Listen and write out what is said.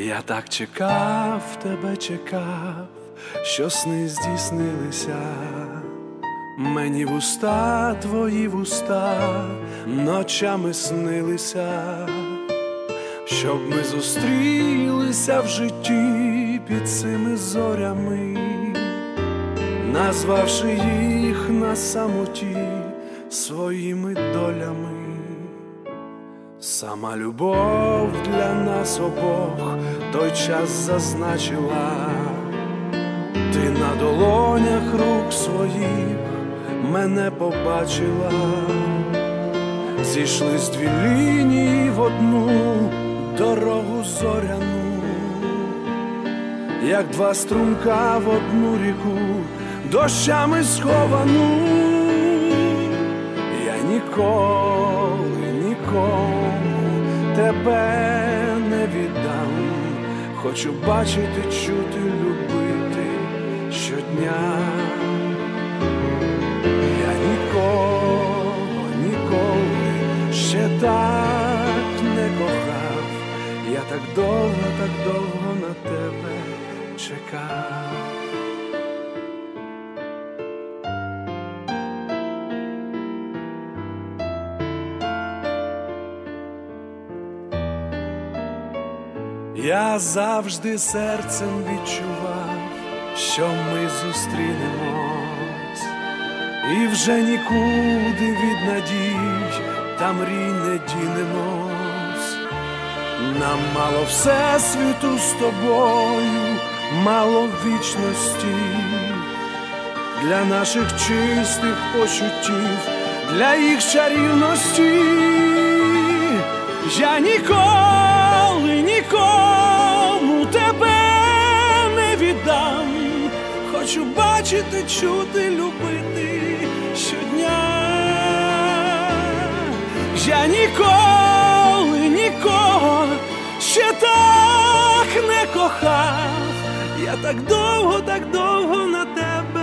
Я так чекав, тебе чекав, що сни здійснилися. Мені вуста, твої вуста ночами снилися, щоб ми зустрілися в житті під цими зорями, назвавши їх на самоті своїми долями. Сама любов для нас обох той час зазначила, ти на долонях рук своїх мене побачила, зійшлись дві лінії в одну як два струмка в одну ріку, дощами сховану, я ніколи нікому тебе не віддам, хочу бачити, чути, любити щодня. Я нікого, ніколи ще так не кохав, я так довго, так довго на тебе чекав. Я завжди серцем відчував, що ми зустрінемось, і вже нікуди від надій та мрій не дінемось. Нам мало всесвіту з тобою, мало вічності для наших чистих почуттів, для їх чарівності. Я ніколи нікому тебе не віддам. Хочу бачити, чути, любити щодня. Я ніколи нікого ще так не кохав так довго, так довго на тебе.